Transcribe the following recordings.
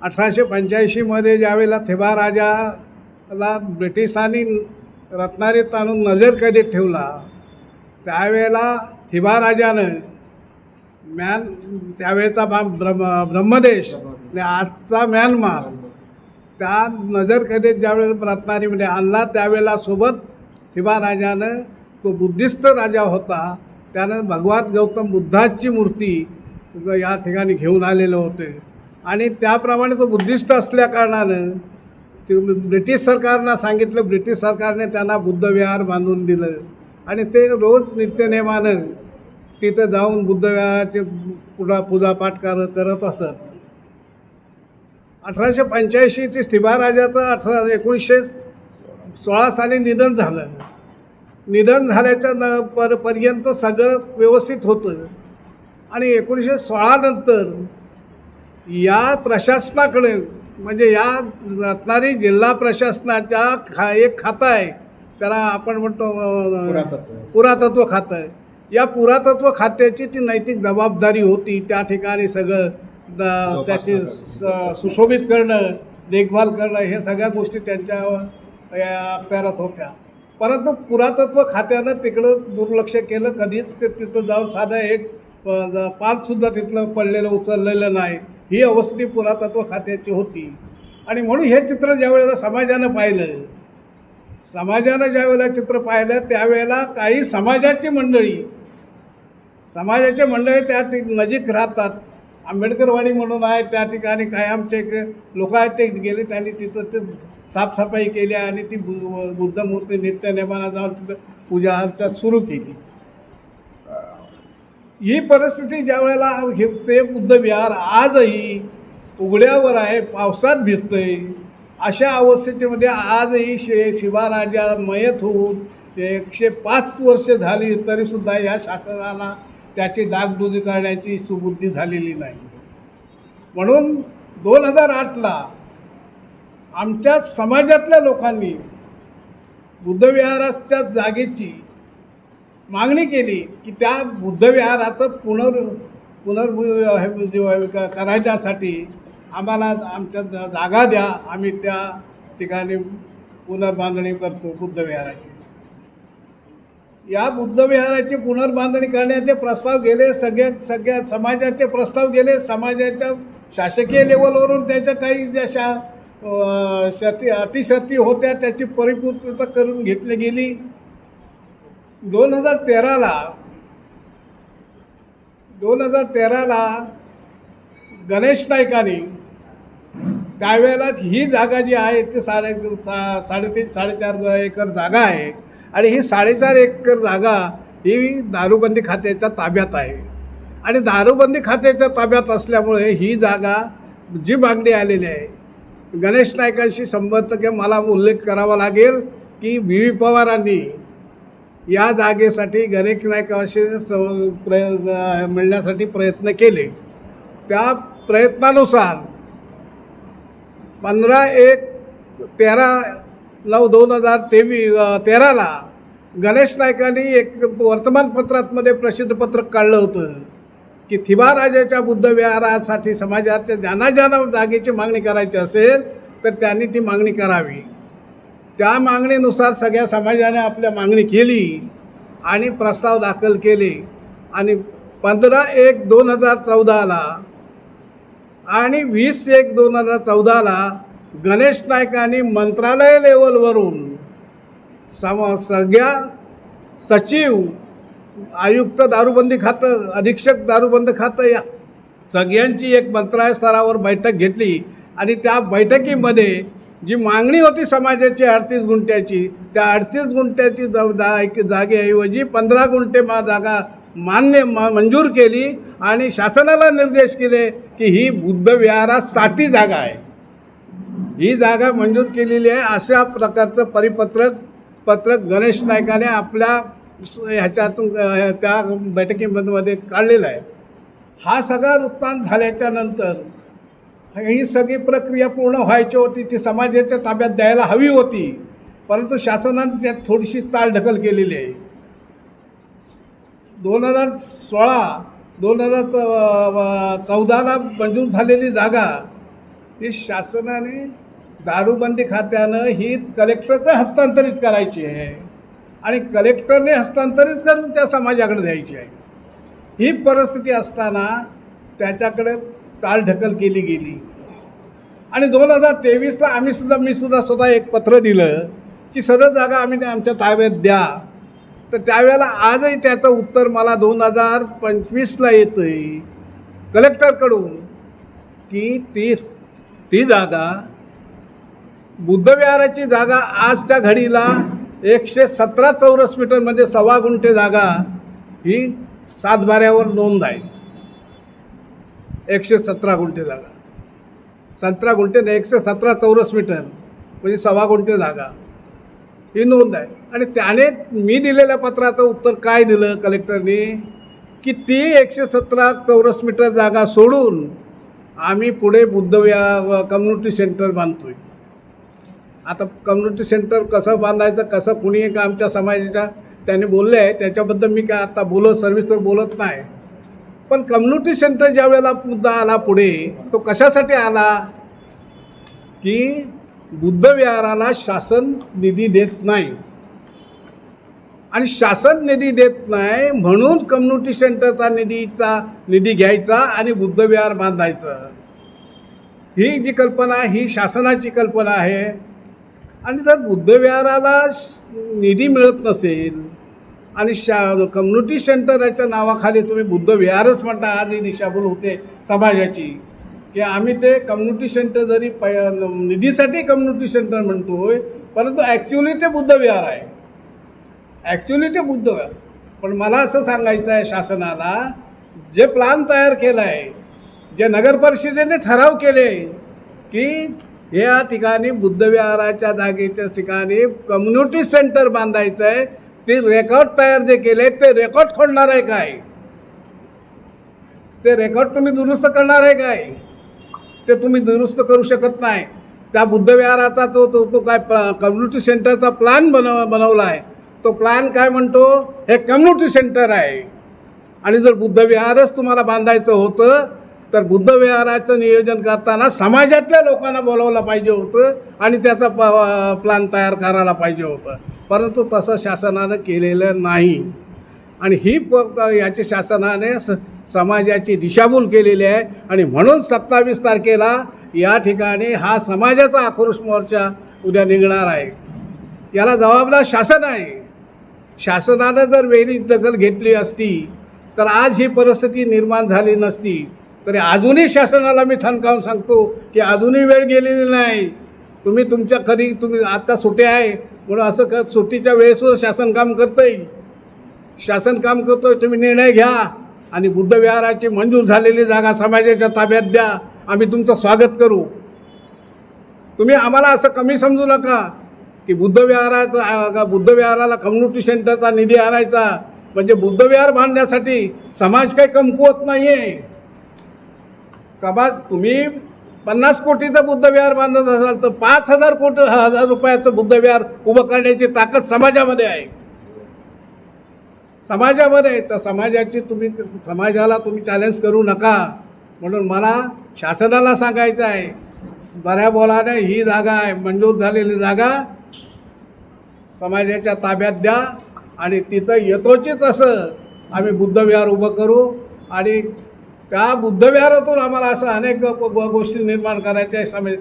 अठराशे पंच्याऐंशीमध्ये ज्यावेळेला थिबा राजाला ब्रिटिशांनी रत्नारीत आणून नजरकैदेत ठेवला त्यावेळेला थिबा राजानं म्यान त्यावेळेचा ब्रह्म ब्रह्मदेश आणि आजचा म्यानमार त्या नजरकैदेत ज्यावेळेला रत्नारीमध्ये आणला त्यावेळेला सोबत थिबा राजानं तो बुद्धिस्ट राजा होता त्यानं भगवान गौतम बुद्धाची मूर्ती या ठिकाणी घेऊन आलेले होते. आणि त्याप्रमाणे तो बुद्धिस्ट असल्या कारणानं ते ब्रिटिश सरकारनं सांगितलं ब्रिटिश सरकारने त्यांना बुद्धविहार बांधून दिलं. आणि ते रोज नित्यनेमानं तिथं जाऊन बुद्धविहाराचे पुढा पूजापाठ कर करत असत. अठराशे पंच्याऐंशी ते राजाचं अठरा एकोणीसशे सोळा साली निधन झालं. निधन झाल्याच्या न पर पर्यंत सगळं व्यवस्थित होतं. आणि एकोणीसशे सोळानंतर या प्रशासनाकडे म्हणजे या रत्नागिरी जिल्हा प्रशासनाच्या खा एक खातं आहे. त्याला आपण म्हणतो पुरातत्व. खातं आहे. या पुरातत्व खात्याची ती नैतिक जबाबदारी होती. त्या ठिकाणी सगळं त्याची सुशोभित करणं देखभाल करणं हे सगळ्या गोष्टी त्यांच्या या अखत्यारात होत्या. परंतु पुरातत्व खात्यानं तिकडं दुर्लक्ष केलं. कधीच ते तिथं जाऊन साधं एक पानसुद्धा तिथलं पडलेलं उचललेलं नाही. ही अवस्थी पुरातत्व खात्याची होती. आणि म्हणून हे चित्र ज्यावेळेला समाजानं पाहिलं समाजानं ज्यावेळेला चित्र पाहिलं त्यावेळेला काही समाजाची मंडळी समाजाचे मंडळी त्या ठिक नजीक राहतात. आंबेडकरवाडी म्हणून आहे त्या ठिकाणी काय आमचे लोक आहेत ते गेले त्यांनी तिथं ते साफसफाई केली आणि ती बु बुद्ध मूर्ती जाऊन तिथं पूजा अर्चा सुरू केली. ही परिस्थिती ज्या वेळेला घेते बुद्ध विहार आजही उघड्यावर आहे पावसात भिजतंय अशा अवस्थेमध्ये आजही शे शिवाराजा मयत होऊन एकशे पाच वर्ष झाली तरीसुद्धा या शासनाला त्याची डागडुजी करण्याची सुबुद्धी झालेली नाही. म्हणून दोन हजार आठला आमच्या समाजातल्या लोकांनी बुद्धविहाराच्या जागेची मागणी केली की त्या बुद्धविहाराचं पुनर् पुनर्भू हे करायच्यासाठी आम्हाला आमच्या जा- जागा द्या. आम्ही त्या ठिकाणी पुनर्बांधणी करतो बुद्धविहाराची या बुद्धविहाराची पुनर्बांधणी करण्याचे प्रस्ताव गेले सगळ्या सगळ्या समाजाचे प्रस्ताव गेले समाजाच्या शासकीय लेवलवरून त्याच्या काही ज्या शा शर्ती अटीशर्ती होत्या त्याची परिपूर्तता करून घेतली गेली. दोन हजार तेराला दोन हजार तेराला गणेश नाईकांनी त्यावेळेला ही जागा जी आहे ती साडे सा साडेतीन साडेचार एकर जागा आहे. आणि ही साडेचार एकर जागा ही दारूबंदी खात्याच्या ताब्यात आहे. आणि दारूबंदी खात्याच्या ताब्यात असल्यामुळे ही जागा जी मागणी आलेली आहे गणेश नायकांशी संबंध की मला उल्लेख करावा लागेल की व्ही पवारांनी या जागेसाठी गणेश नायकाशी स प्रय मिळण्यासाठी प्रयत्न केले. त्या प्रयत्नानुसार पंधरा एक तेरा नऊ दोन हजार तेवी तेराला गणेश नायकांनी एक वर्तमानपत्रातमध्ये प्रसिद्ध पत्रक काढलं होतं की थिबाराजाच्या बुद्धविहारासाठी समाजाच्या ज्यांना ज्यांना जागेची मागणी करायची असेल तर त्यांनी ती मागणी करावी. त्या मागणीनुसार सगळ्या समाजाने आपल्या मागणी केली आणि प्रस्ताव दाखल केले. आणि पंधरा एक दोन हजार चौदाला आणि वीस एक दोन हजार चौदाला गणेश नायकांनी मंत्रालय लेवलवरून सम सगळ्या सचिव आयुक्त दारूबंदी खातं अधीक्षक दारूबंद खातं या सगळ्यांची एक मंत्रालय स्तरावर बैठक घेतली. आणि त्या बैठकीमध्ये जी मागणी होती समाजाची अडतीस गुंठ्याची त्या अडतीस गुंठ्याची ज- जा जागेऐवजी पंधरा गुंठे मा जागा मान्य म मंजूर केली आणि शासनाला निर्देश केले की ही बुद्धविहारासाठी जागा आहे. ही जागा मंजूर केलेली आहे अशा प्रकारचं परिपत्रक पत्रक गणेश नायकाने आपल्या ह्याच्यातून त्या बैठकीमध्ये काढलेलं आहे. हा सगळा वृत्तांत झाल्याच्यानंतर ही सगळी प्रक्रिया पूर्ण व्हायची होती ती समाजाच्या ताब्यात द्यायला हवी होती. परंतु शासनाने त्यात थोडीशी ढकल केलेली आहे. दोन हजार सोळा दोन हजार चौदाला मंजूर झालेली जागा ही शासनाने दारूबंदी खात्यानं ही कलेक्टरकडे हस्तांतरित करायची आहे. आणि कलेक्टरने हस्तांतरित करून त्या समाजाकडे द्यायची आहे. ही परिस्थिती असताना त्याच्याकडे चालढकल केली गेली. आणि दोन हजार तेवीसला आम्ही सुद्धा मी सुद्धा स्वतः एक पत्र दिलं की सदर जागा आम्ही आमच्या ताब्यात द्या. तर त्यावेळेला आजही त्याचं उत्तर मला दोन हजार पंचवीसला येतं आहे कलेक्टरकडून की ती ती जागा बुद्धविहाराची जागा आजच्या घडीला एकशे सतरा चौरस मीटर म्हणजे सव्वा गुंठे जागा ही सातबाऱ्यावर नोंद आहे. एकशे सतरा गुंठे जागा. सतरा गुंठे नाही एकशे सतरा चौरस मीटर. म्हणजे सव्वा गुंठे जागा. ही नोंद आहे. आणि त्याने मी दिलेल्या पत्राचं उत्तर काय दिलं कलेक्टरनी? की ती एकशे सतरा चौरस मीटर जागा सोडून आम्ही पुढे बुद्धविहा कम्युनिटी सेंटर बांधतोय. आता कम्युनिटी सेंटर कसं बांधायचं कसं कुणी का आमच्या समाजाच्या त्याने बोलले आहे त्याच्याबद्दल मी काय आता बोलत सर्विस तर बोलत नाही. पण कम्युनिटी सेंटर ज्या वेळेला मुद्दा आला पुढे तो कशासाठी आला? की बुद्धविहाराला शासन निधी देत नाही. आणि शासन निधी देत नाही म्हणून कम्युनिटी सेंटरचा निधीचा निधी घ्यायचा आणि बुद्धविहार बांधायचं. ही जी कल्पना ही शासनाची कल्पना आहे. आणि जर बुद्धविहाराला निधी मिळत नसेल आणि शा कम्युनिटी सेंटरच्या नावाखाली तुम्ही बुद्ध विहारच म्हणता. आज ही दिशाभूल होते समाजाची. की आम्ही ते कम्युनिटी सेंटर जरी प निधीसाठी कम्युनिटी सेंटर म्हणतोय परंतु ॲक्च्युली ते बुद्ध विहार आहे. ॲक्च्युली ते बुद्धविहार पण मला असं सांगायचं आहे शासनाला जे प्लान तयार केला आहे जे नगर परिषदेने ठराव केले की या ठिकाणी बुद्धविहाराच्या जागेच्या ठिकाणी कम्युनिटी सेंटर बांधायचं आहे ते रेकॉर्ड तयार जे केले ते रेकॉर्ड खोडणार आहे काय? ते रेकॉर्ड तुम्ही दुरुस्त करणार आहे काय? ते तुम्ही दुरुस्त करू शकत नाही. त्या बुद्धविहाराचा तो तो तो काय कम्युनिटी सेंटरचा प्लॅन बनव बनवला आहे तो प्लॅन काय म्हणतो? हे कम्युनिटी सेंटर आहे. आणि जर बुद्धविहारच तुम्हाला बांधायचं होतं तर बुद्धविहाराचं नियोजन करताना समाजातल्या लोकांना बोलवलं पाहिजे होतं आणि त्याचा प प्लॅन तयार करायला पाहिजे होतं. परंतु तसं शासनानं केलेलं नाही. आणि ही प याची शासनाने स समाजाची दिशाभूल केलेली आहे. आणि म्हणून सत्तावीस तारखेला या ठिकाणी हा समाजाचा आक्रोश मोर्चा उद्या निघणार आहे. याला जबाबदार शासन आहे. शासनानं जर वेळी दखल घेतली असती तर आज ही परिस्थिती निर्माण झाली नसती. तरी अजूनही शासनाला मी ठणकावून सांगतो की अजूनही वेळ गेलेली नाही. तुम्ही तुमच्या कधी तुम्ही आत्ता सुटे आहे. म्हणून असं का सुट्टीच्या वेळेसुद्धा शासन काम करतं आहे शासन काम करतो तुम्ही निर्णय घ्या आणि बुद्धविहाराची मंजूर झालेली जागा समाजाच्या ताब्यात द्या. आम्ही तुमचं स्वागत करू. तुम्ही आम्हाला असं कमी समजू नका की बुद्धविहाराचं का बुद्धविहाराला कम्युनिटी सेंटरचा निधी आणायचा. म्हणजे बुद्धविहार बांधण्यासाठी समाज काही कमकुवत नाही आहे कबाज तुम्ही पन्नास कोटीचं बुद्धविहार बांधत असाल तर पाच हजार कोटी हजार रुपयाचं बुद्धविहार उभं करण्याची ताकद समाजामध्ये आहे. समाजामध्ये आहे. तर समाजाची तुम्ही समाजाला तुम्ही चॅलेंज करू नका. म्हणून मला शासनाला सांगायचं आहे. बऱ्या बोलाने ही जागा आहे. मंजूर झालेली जागा समाजाच्या ताब्यात द्या आणि तिथं येतोचीच असं आम्ही बुद्धविहार उभं करू आणि त्या बुद्धविहारातून आम्हाला असं अनेक गोष्टी निर्माण करायच्या समे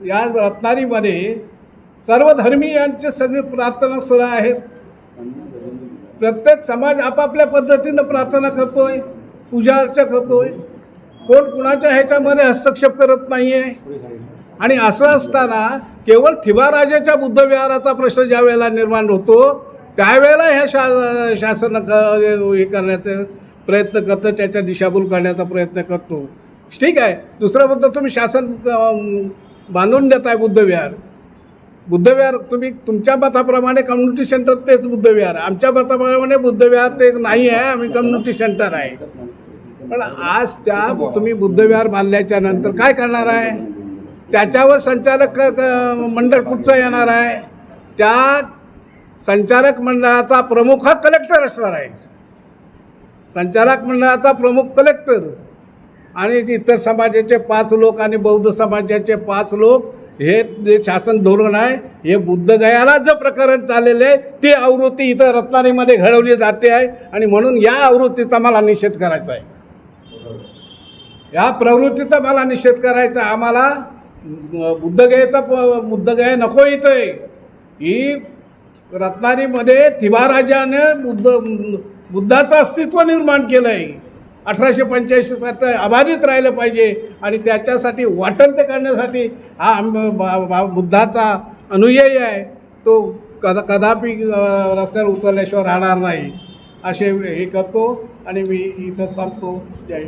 या रत्नारीमध्ये सर्व धर्मीयांचे सगळे प्रार्थना स्थळं आहेत. प्रत्येक समाज आपापल्या पद्धतीनं प्रार्थना करतोय पूजा अर्चा करतोय. कोण कुणाच्या ह्याच्यामध्ये हस्तक्षेप करत नाही आहे आणि असं असताना केवळ थिबाराजाच्या बुद्धविहाराचा प्रश्न ज्या वेळेला निर्माण होतो त्यावेळेला ह्या शा शासन क- हे करण्याचं प्रयत्न करतो त्याच्या दिशाभूल करण्याचा प्रयत्न करतो. ठीक आहे. दुसरं मुद्दा तुम्ही शासन बांधून देताय बुद्धविहार. बुद्धविहार तुम्ही तुमच्या मताप्रमाणे कम्युनिटी सेंटर तेच बुद्धविहार. आमच्या मताप्रमाणे बुद्धविहार ते नाही आहे आम्ही कम्युनिटी सेंटर आहे. पण आज त्या तुम्ही बुद्धविहार बांधल्याच्या नंतर काय करणार आहे? त्याच्यावर संचालक क- क- मंडळ कुठचं येणार आहे? त्या संचालक मंडळाचा प्रमुख हा कलेक्टर असणार आहे. संचालक मंडळाचा प्रमुख कलेक्टर आणि इतर समाजाचे पाच लोक आणि बौद्ध समाजाचे पाच लोक हे जे शासन धोरण आहे हे बुद्धगयाला जे प्रकरण चाललेलं आहे ती आवृत्ती इथं रत्नागिरीमध्ये घडवली जाते आहे. आणि म्हणून या आवृत्तीचा मला निषेध करायचा आहे. या प्रवृत्तीचा मला निषेध करायचा आम्हाला बुद्धगयेचा प बुद्धगया नको इथं. आहे ही रत्नागिरीमध्ये थिवाराजाने बुद्ध बुद्धाचं अस्तित्व निर्माण केलं आहे अठराशे पंच्याऐंशी सात अबाधित राहिलं पाहिजे आणि त्याच्यासाठी वाटण ते करण्यासाठी हा आंब बा- बा- बुद्धाचा अनुयायी आहे. तो कदा कदापि रस्त्यावर उतरल्याशिवाय राहणार नाही. असे हे करतो आणि मी इथं थांबतो. जय